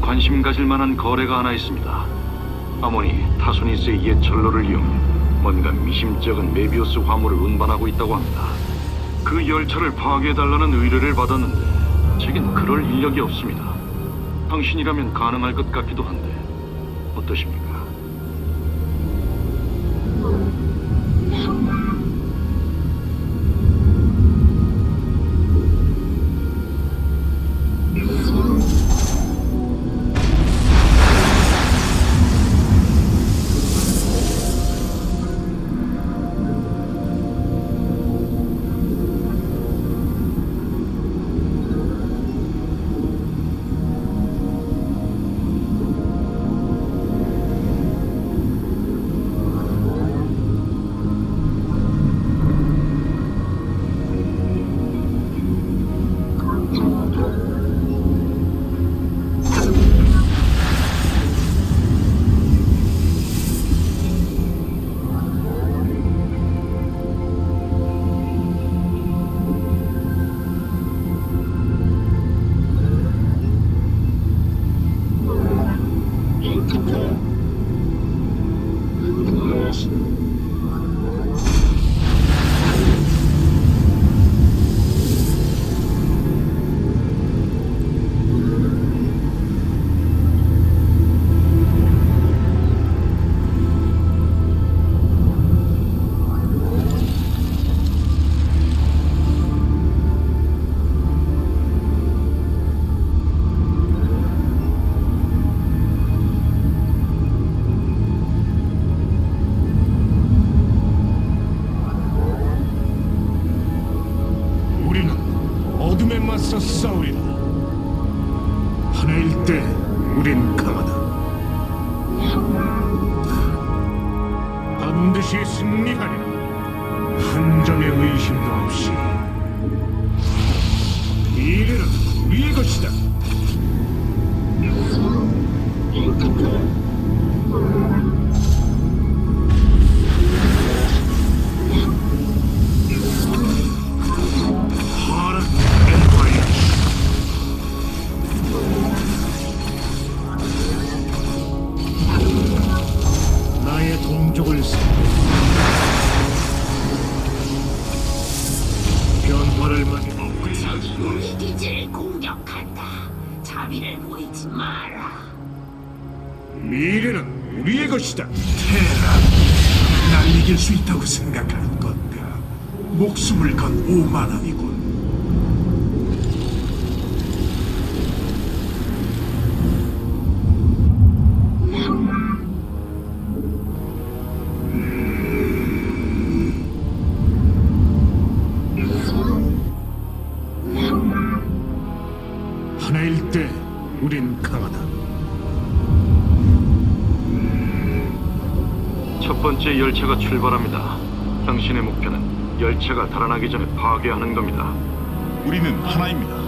관심 가질 만한 거래가 하나 있습니다. 아모니 타소니스의 옛 철로를 이용해 뭔가 미심쩍은 메비우스 화물을 운반하고 있다고 합니다. 그 열차를 파괴해달라는 의뢰를 받았는데 제겐 그럴 인력이 없습니다. 당신이라면 가능할 것 같기도 한데 어떠십니까? 자비를 보이지 마라. 미래는 우리의 것이다. 테라, 날 이길 수 있다고 생각하는 건가? 목숨을 건 오만함이군. 번째 열차가 출발합니다. 당신의 목표는 열차가 달아나기 전에 파괴하는 겁니다. 우리는 하나입니다.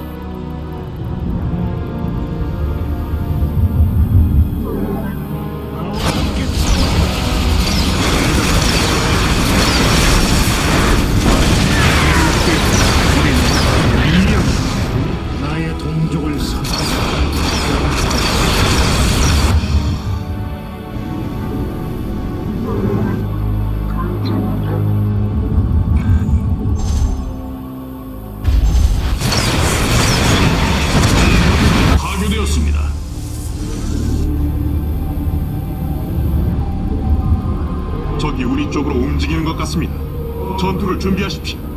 움직이는 것 같습니다. 전투를 준비하십시오.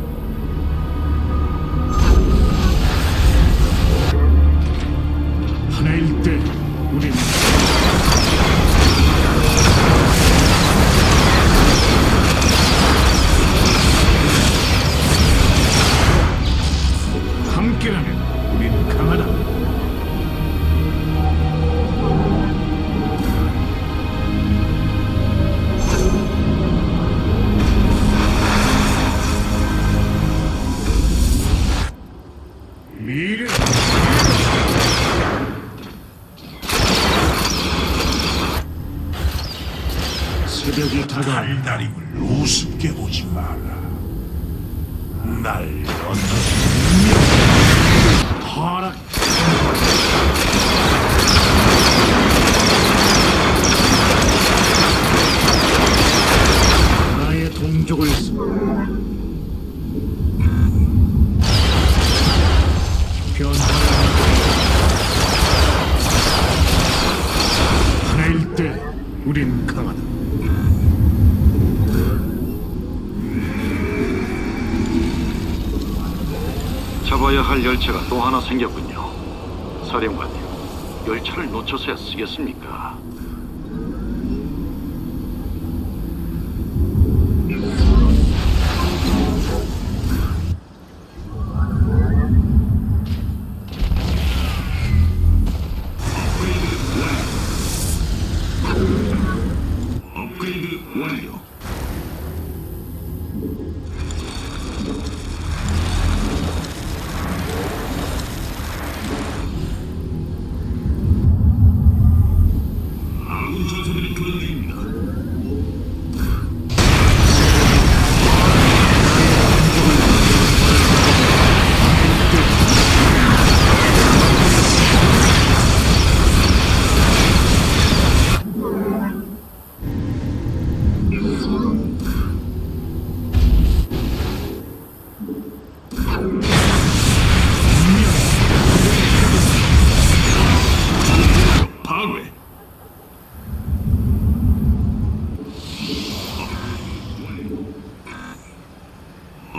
열차가 또 하나 생겼군요. 사령관님, 열차를 놓쳐서야 쓰겠습니까?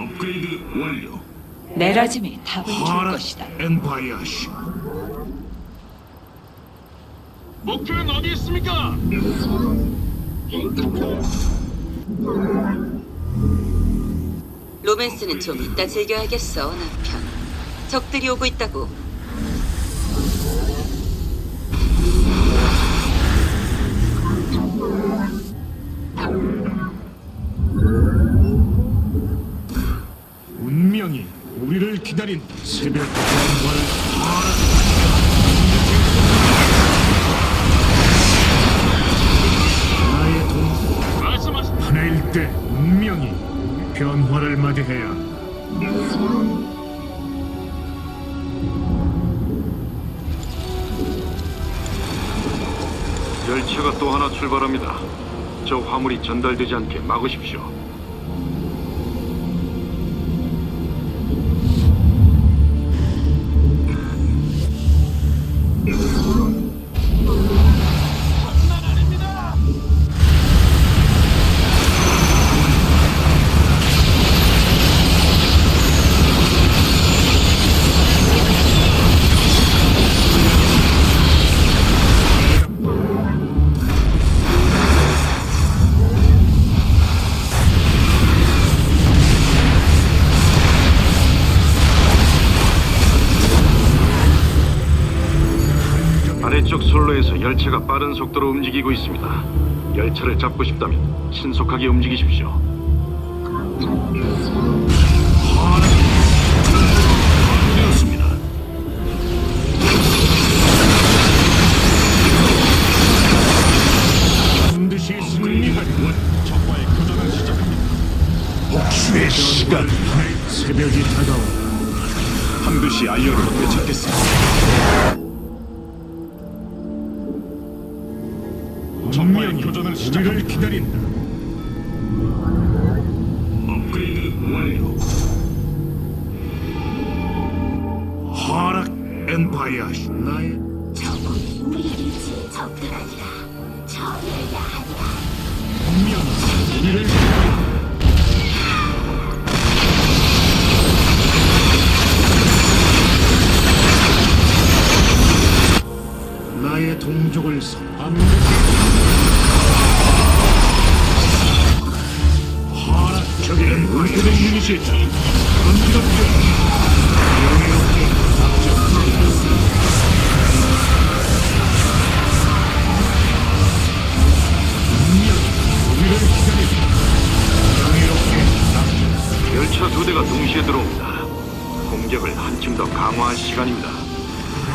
업그레이드 완료. 내라짐이 답을 줄 것이다. 엔파이아시. 목표는 어디 있습니까? 로맨스는 좀 이따 즐겨야겠어, 남편. 적들이 오고 있다고. 운명이 우리를 기다린 새벽 말씀하십시오. 하나일 때 운명이 변화를 맞이해야. 열차가 또 하나 출발합니다. 저 화물이 전달되지 않게 막으십시오. 열차가 빠른 속도로 움직이고 있습니다. 열차를 잡고 싶다면 신속하게 움직이십시오. 되었습니다. 반드시 승리하리. 적과의 교전을 시작합니다. 복수의 시간. 새벽이 다가온다. 반드시 아이어를 되찾겠습니다. 우리를 기다린다. 업그레이드 완료. 하락 엔파이아시. 나의 적군이 우리의 위치에 접근하니라. 처리해야 하니라. 운명이 우리를 기다린다. 나의 동족을 선 우리들의 유닛이. 명예롭게 열차 두 대가 동시에 들어옵니다. 공격을 한층 더 강화할 시간입니다.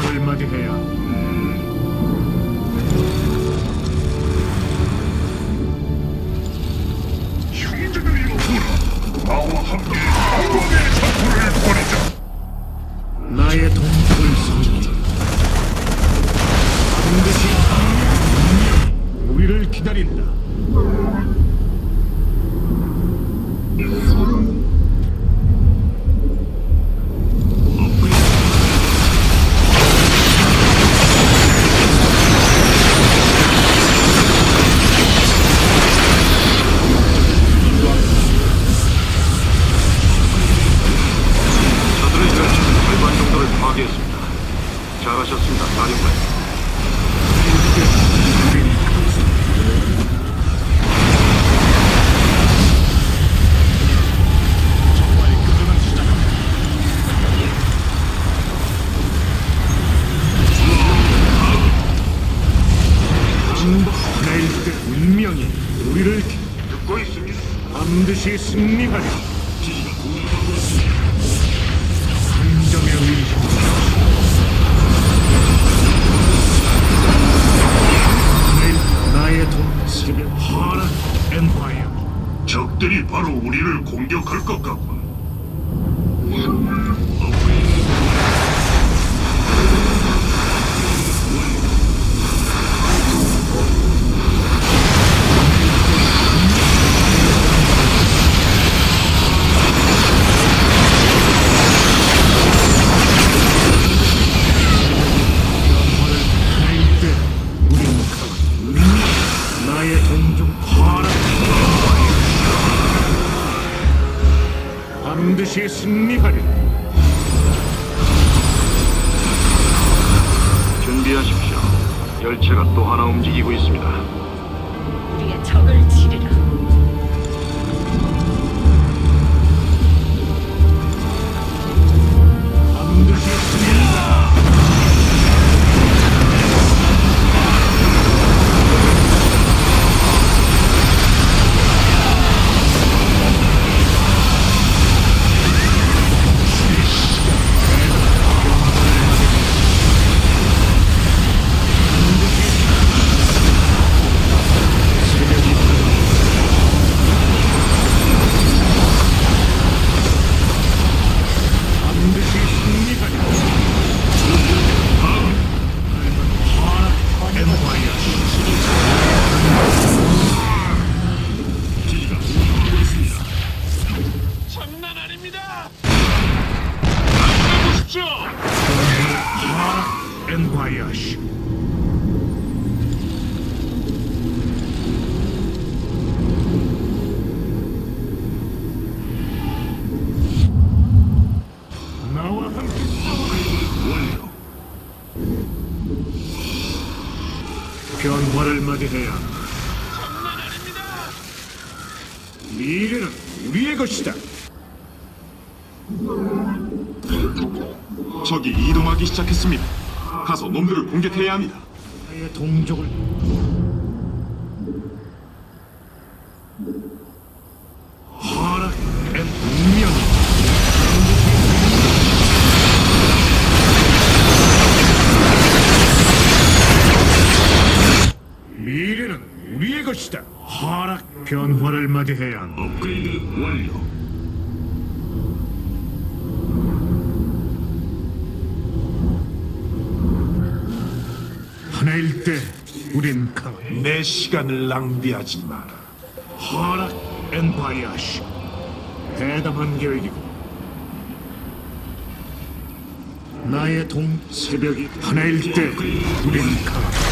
나를 맞이해야 나와 함께 영광의 전투를 벌이자. 좋습니다, 사령관. 하나의 운명이 우리를 듣고 있습니다. 반드시 승리하리 하라 엠파이어. 적들이 바로 우리를 공격할 것 같군. 반드시 승리하리. 준비하십시오. 열차가 또 하나 움직이고 있습니다. 우리의 적을 엠파이어. 나와 함께 변화를 맞이해야 한다. 미래는 우리의 것이다. 적이 이동하기 시작했습니다. 가서 놈들을 공격해야 합니다. 나의 동족을 운명이 미래는 우리의 것이다. 하락 변화를 맞이해야 한다. 업그레이드 완료. 하나일 때 우린 강. 내 시간을 낭비하지 마라. 하락 엠파이어 시 대담한 계획이고 나의 동 새벽이 하나일 때 우린 강.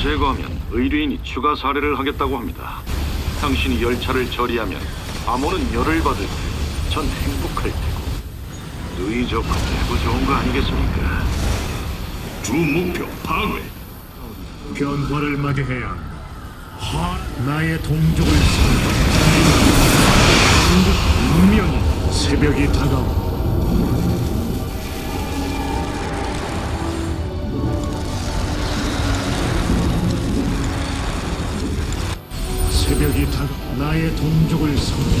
제거하면 의뢰인이 추가 사례를 하겠다고 합니다. 당신이 열차를 처리하면 암호는 열을 받을 테고 전 행복할 테고 누이 좋고 매우 좋은 거 아니겠습니까? 주 목표 파괴. 변화를 맞이해야 한다. 하 나의 동족을 선다. 운명이 새벽이 다가오. 새 동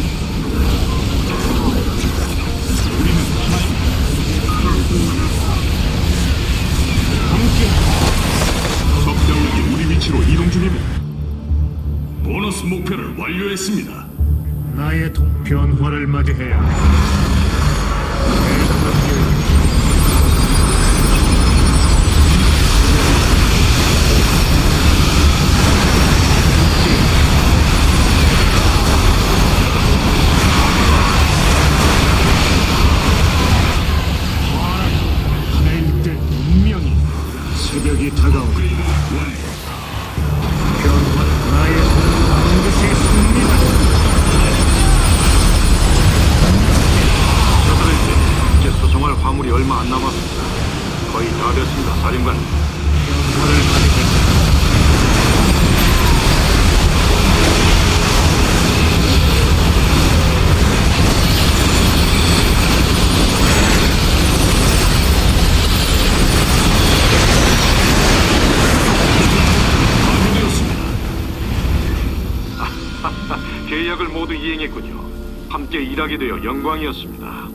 변화를 맞이해야 계약을 모두 이행했군요. 함께 일하게 되어 영광이었습니다.